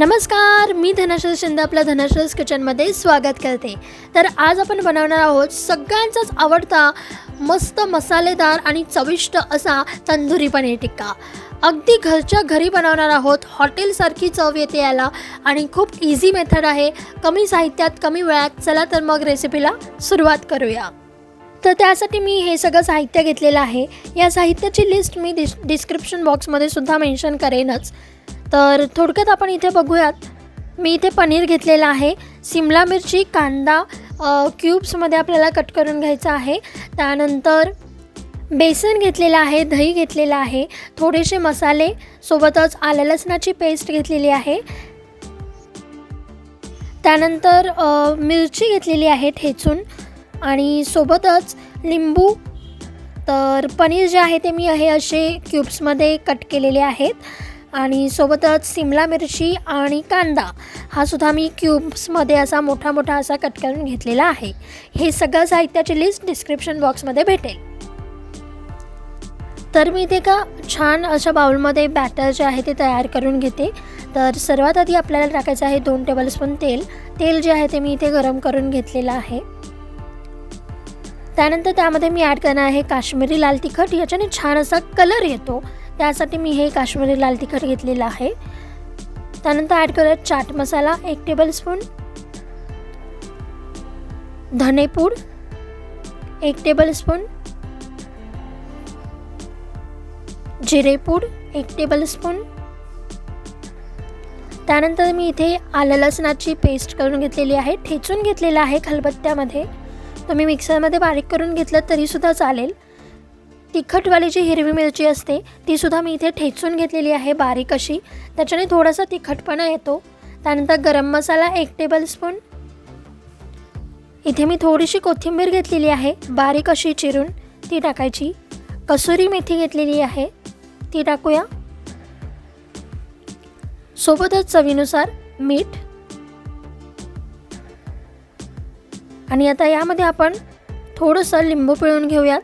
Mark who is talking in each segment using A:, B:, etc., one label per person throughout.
A: नमस्कार मी धनाश्रय शिंदे आपल्या धनाश्रयस किचनमध्ये स्वागत करते. तर आज आपण बनवणार आहोत सगळ्यांचाच आवडता मस्त मसालेदार आणि चविष्ट असा तंदुरी पनीर टिक्का. अगदी घरच्या घरी बनवणार आहोत हॉटेलसारखी चव येते याला आणि खूप इझी मेथड आहे. कमी साहित्यात कमी वेळात चला तर मग रेसिपीला सुरुवात करूया. तर त्यासाठी मी हे सगळं साहित्य घेतलेलं आहे. या साहित्याची लिस्ट मी डिस डिस्क्रिप्शन बॉक्समध्ये सुद्धा मेन्शन करेनच. तर थोडक्यात आपण इथे बघूयात. मी इथे पनीर घेतलेलं आहे. सिमला मिरची कांदा क्यूब्समध्ये आपल्याला कट करून घ्यायचा आहे. त्यानंतर बेसन घेतलेलं आहे दही घेतलेलं आहे थोडेसे मसाले सोबतच आलं लसणाची पेस्ट घेतलेली आहे. त्यानंतर मिरची घेतलेली आहे ठेचून आणि सोबतच लिंबू. तर पनीर जे आहे ते मी हे असे क्यूब्समध्ये कट केलेले आहेत. आणि सोबतच सिमला मिरची आणि कांदा हा सुद्धा मी क्यूब्समध्ये असा मोठा मोठा असा कट करून घेतलेला आहे. हे सगळं साहित्याची लिस्ट डिस्क्रिप्शन बॉक्समध्ये भेटेल. तर मी इथे का छान अशा बाउलमध्ये बॅटर जे आहे ते तयार करून घेते. तर सर्वात आधी आपल्याला टाकायचं आहे दोन टेबलस्पून तेल. तेल जे आहे ते मी इथे गरम करून घेतलेलं आहे. त्यानंतर त्यामध्ये मी ॲड करणार आहे काश्मीरी लाल तिखट. याच्याने छान असा कलर येतो. त्यासाठी मी हे काश्मीरी लाल तिखट घेतलेलं आहे. त्यानंतर ॲड करूयात चाट मसाला एक टेबलस्पून धनेपूड एक टेबलस्पून जिरेपूड एक टेबलस्पून त्यानंतर मी इथे आलं लसणाची पेस्ट करून घेतलेली आहे. ठेचून घेतलेलं आहे खलबत्त्यामध्ये. तुम्ही मिक्सरमध्ये बारीक करून घेतलं तरीसुद्धा चालेल. तिखटवाली जी हिरवी मिरची असते तीसुद्धा मी इथे ठेचून घेतलेली आहे बारीक अशी. त्याच्याने थोडासा तिखटपणा येतो. त्यानंतर गरम मसाला एक टेबलस्पून इथे मी थोडीशी कोथिंबीर घेतलेली आहे बारीक अशी चिरून ती टाकायची. कसुरी मेथी घेतलेली आहे ती टाकूया. सोबतच चवीनुसार मीठ. आणि आता यामध्ये आपण थोडंसं लिंबू पिळून घेऊयात.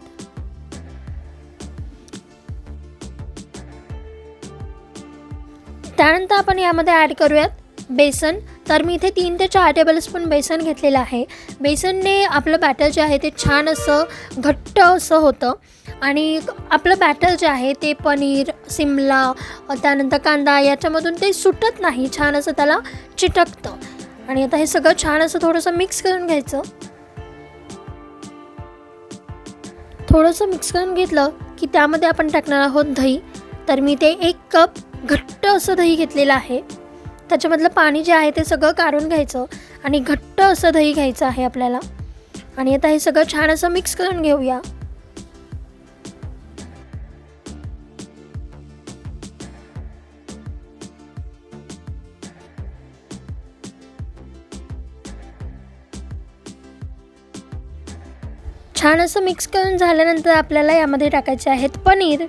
A: त्यानंतर आपण यामध्ये ॲड करूयात बेसन. तर मी इथे तीन ते चार टेबलस्पून बेसन घेतलेलं आहे. बेसनने आपलं बॅटर जे आहे ते छान असं घट्ट असं होतं. आणि आपलं बॅटर जे आहे ते पनीर सिमला त्यानंतर कांदा याच्यामधून ते सुटत नाही. छान असं त्याला चिटकतं. आणि आता हे सगळं छान असं थोडंसं मिक्स करून घ्यायचं. थोडंसं मिक्स करून घेतलं की त्यामध्ये आपण टाकणार आहोत दही. तर मी ते एक कप घट्ट असं दही घेतलेलं आहे. त्याच्यामधलं पाणी जे आहे ते सगळं काढून घ्यायचं आणि घट्ट असं दही घ्यायचं आहे आपल्याला. आणि आता हे सगळं छान असं मिक्स करून घेऊया. छान असं मिक्स करून झाल्यानंतर आपल्याला यामध्ये टाकायचे आहेत पनीर.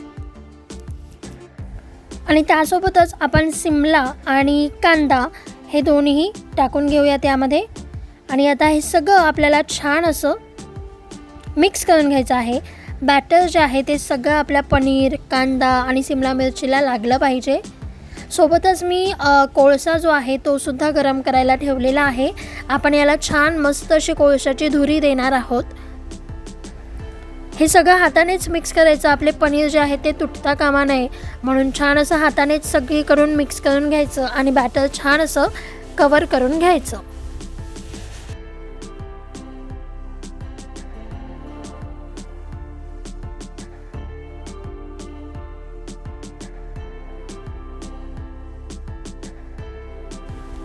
A: आणि त्यासोबतच आपण सिमला आणि कांदा हे दोन्ही टाकून घेऊया त्यामध्ये. आणि आता हे सगळं आपल्याला छान असं मिक्स करून घ्यायचं आहे. बॅटर जे आहे ते सगळं आपल्या पनीर कांदा आणि सिमला मिरचीला लागलं पाहिजे. सोबतच मी कोळसा जो आहे तो सुद्धा गरम करायला ठेवलेला आहे. आपण याला छान मस्त अशी कोळशाची धुरी देणार आहोत. हे सगळं हातानेच मिक्स करायचं. आपले पनीर जे आहे ते तुटता कामा नये. म्हणून छान असं हातानेच सगळीकडून मिक्स करून घ्यायचं आणि बॅटर छान असं कवर करून घ्यायचं.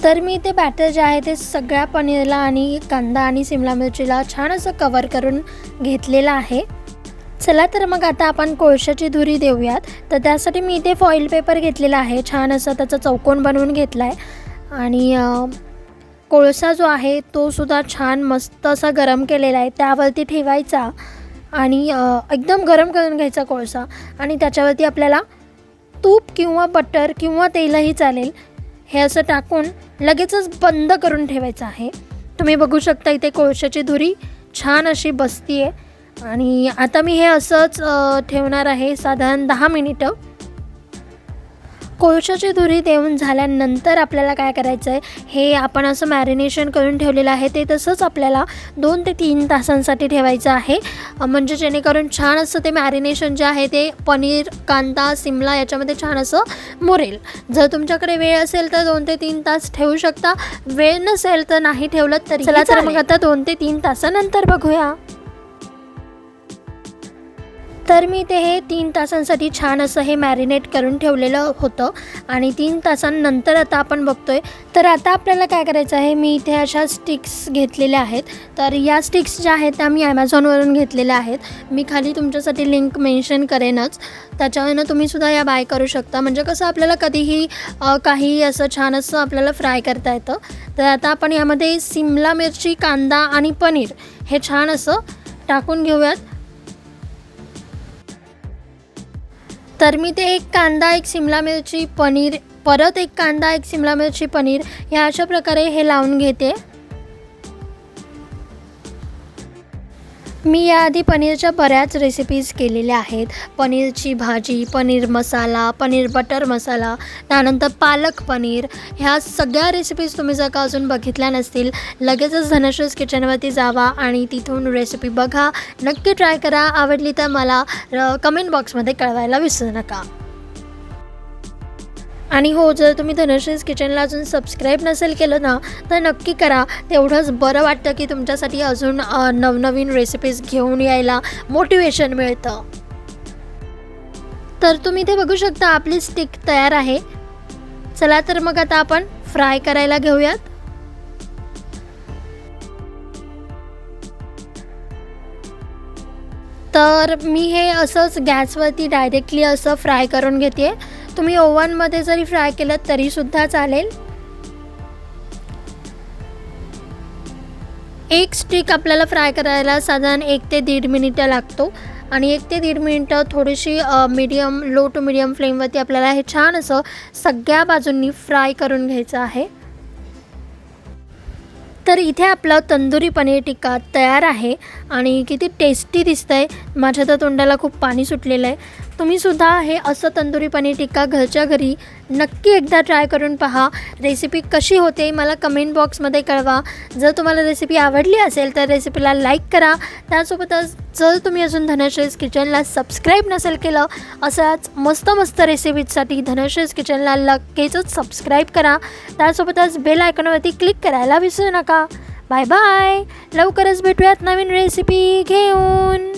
A: तर मी ते बॅटर जे आहे ते सगळ्या पनीरला आणि कांदा आणि सिमला मिरचीला छान असं कवर करून घेतलेलं आहे. चला तर मग आता आपण कोळशाची धुरी देऊयात. तर त्यासाठी मी इथे फॉईल पेपर घेतलेला आहे. छान असं त्याचा चौकोन बनवून घेतला आहे आणि कोळसा जो आहे तो सुद्धा छान मस्त असा गरम केलेला आहे. त्यावरती ठेवायचा आणि एकदम गरम करून घ्यायचा कोळसा. आणि त्याच्यावरती आपल्याला तूप किंवा बटर किंवा तेलही चालेल. हे असं टाकून लगेचच बंद करून ठेवायचं आहे. तुम्ही बघू शकता इथे कोळशाची धुरी छान अशी बसती आहे आणि आता मी हे असंच ठेवणार आहे. साधारण दहा मिनिटं. कोळशाची धुरी देऊन झाल्यानंतर आपल्याला काय करायचं आहे हे आपण असं मॅरिनेशन करून ठेवलेलं आहे. ते तसंच आपल्याला दोन ते तीन तासांसाठी ठेवायचं आहे. म्हणजे जेणेकरून छान असं ते मॅरिनेशन जे आहे ते पनीर कांदा सिमला याच्यामध्ये छान असं मुरेल. जर तुमच्याकडे वेळ असेल तर दोन ते तीन तास ठेवू शकता. वेळ नसेल तर नाही ठेवलं तरी चला तर मग आता दोन ते तीन तासानंतर बघूया. तर मी ते हे तीन तासांसाठी छान असं हे मॅरिनेट करून ठेवलेलं होतं. आणि तीन तासांनंतर आता आपण बघतोय. तर आता आपल्याला काय करायचं आहे? मी इथे अशा स्टिक्स घेतलेल्या आहेत. तर या स्टिक्स ज्या आहेत त्या मी ॲमेझॉनवरून घेतलेल्या आहेत. मी खाली तुमच्यासाठी लिंक मेन्शन करेनच. त्याच्यावरनं तुम्हीसुद्धा या बाय करू शकता. म्हणजे कसं आपल्याला कधीही काही असं छान असं आपल्याला फ्राय करता येतं. तर आता आपण यामध्ये सिमला मिरची कांदा आणि पनीर हे छान असं टाकून घेऊयात. तर मी ते एक कांदा एक शिमला मिरची पनीर परत एक कांदा एक शिमला मिरची पनीर ह्या अशा प्रकारे हे लावून घेते. मी याआधी पनीरच्या बऱ्याच रेसिपीज केलेल्या आहेत. पनीरची भाजी पनीर मसाला पनीर बटर मसाला त्यानंतर पालक पनीर. ह्या सगळ्या रेसिपीज तुम्ही जर का अजून बघितल्या नसतील लगेचच धनश्रीज किचनवरती जावा आणि तिथून रेसिपी बघा. नक्की ट्राय करा. आवडली तर मला कमेंट बॉक्समध्ये कळवायला विसरू नका. आणि हो जर तुम्ही धनश्रीज किचनला अजून सबस्क्राईब नसेल केलं ना तर नक्की करा. तेवढंच बरं वाटतं की तुमच्यासाठी अजून नवनवीन रेसिपीज घेऊन यायला मोटिवेशन मिळतं. तर तुम्ही ते बघू शकता आपली स्टिक तयार आहे. चला तर मग आता आपण फ्राय करायला घेऊयात. तर मी हे असंच गॅसवरती डायरेक्टली असं फ्राय करून घेते तुम्ही ओव्हनमध्ये जरी फ्राय केलं तरीसुद्धा चालेल. एक स्टिक आपल्याला फ्राय करायला साधारण एक ते दीड मिनिटं लागतो आणि एक ते दीड मिनिटं थोडीशी मीडियम लो टू मीडियम फ्लेमवरती आपल्याला हे छान असं सगळ्या बाजूंनी फ्राय करून घ्यायचं आहे. तर इथे आपलं तंदुरी पनीर टिक्का तयार आहे आणि किती टेस्टी दिसतं आहे माझ्या तर तोंडाला खूप पाणी सुटलेलं आहे. तुम्हीसुद्धा हे असं तंदुरी पनीर टिक्का घरच्या घरी नक्की एकदा ट्राय करून पहा. रेसिपी कशी होते मला कमेंट बॉक्समध्ये कळवा. जर तुम्हाला रेसिपी आवडली असेल तर रेसिपीला लाईक करा. त्यासोबतच जर तुम्ही अजून धनश्रीज किचनला सबस्क्राईब नसेल केलं असाच मस्त मस्त रेसिपीजसाठी धनश्रीज किचनला लगेचच सबस्क्राईब करा. त्यासोबतच बेल आयकॉनवरती क्लिक करायला विसरू नका. Bye bye. लवकरच भेटूयात नवीन रेसिपी घेऊन.